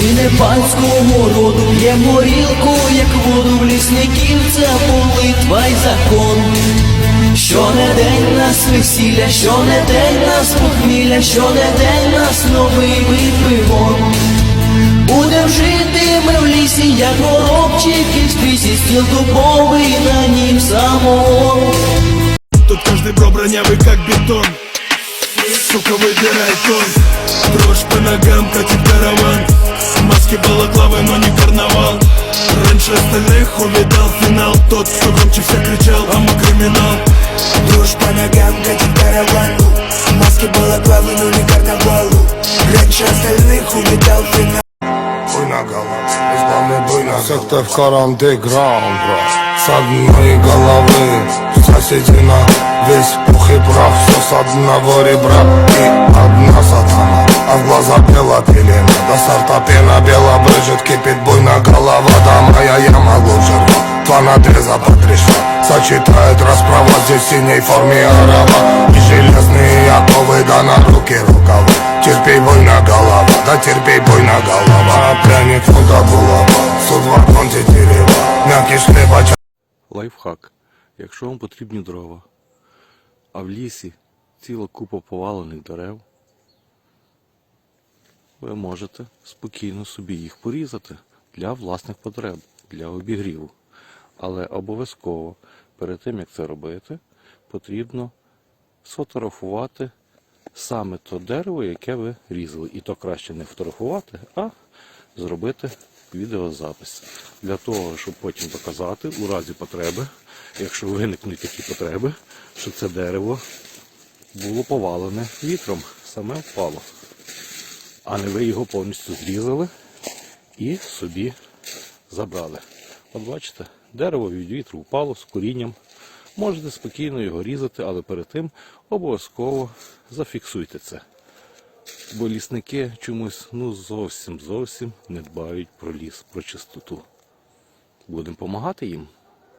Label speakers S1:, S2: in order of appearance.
S1: Плине панського роду, п'є горілку, як воду в лісників, це молитва й закон. Що не день нас весілля, що не день нас похмілля, що не день нас новий випивон. Будем жити ми в лісі, як горобчики в списі, стіл дубовий, на нім самогон.
S2: Тут каждый бро бронявый как бетон Сука, выбирай тон Дрожь по ногам, катит караван Маски балаклавы, но не карнавал Раньше остальных увидал финал Тот, кто громче всех кричал, а мы криминал
S3: Дрожь по ногам, катит караван Маски балаклавы, но не карнавалу Раньше остальных увидал финал
S4: Буйна голова, избавный буйна Сектор в каранте грам, брат С одной головы Соседи на весь пух и прах Все с одного ребра И одна бела брыжет Кипит буйна голова Да моя яма глубже рва Два надреза по три шва Сочетает расправа Здесь в синей форме арава И железные оковы Да на руки рукава Терпей буйна голова Да терпей буйна голова Пряник фунта булава Судьба конти дерева Мягкий хлеба
S5: Лайфхак. Якщо вам потрібні дрова, а в лісі ціла купа повалених дерев, ви можете спокійно собі їх порізати для власних потреб, для обігріву. Але обов'язково перед тим, як це робити, потрібно сфотографувати саме то дерево, яке ви різали. І то краще не фотографувати, а зробити відеозапис. Для того, щоб потім доказати у разі потреби, якщо виникнуть такі потреби, що це дерево було повалене вітром, саме впало. А не ви його повністю зрізали і собі забрали. От бачите, дерево від вітру впало з корінням. Можете спокійно його різати, але перед тим обов'язково зафіксуйте це. Бо лісники чомусь ну зовсім зовсім не дбають про ліс, про чистоту. Будемо допомагати їм.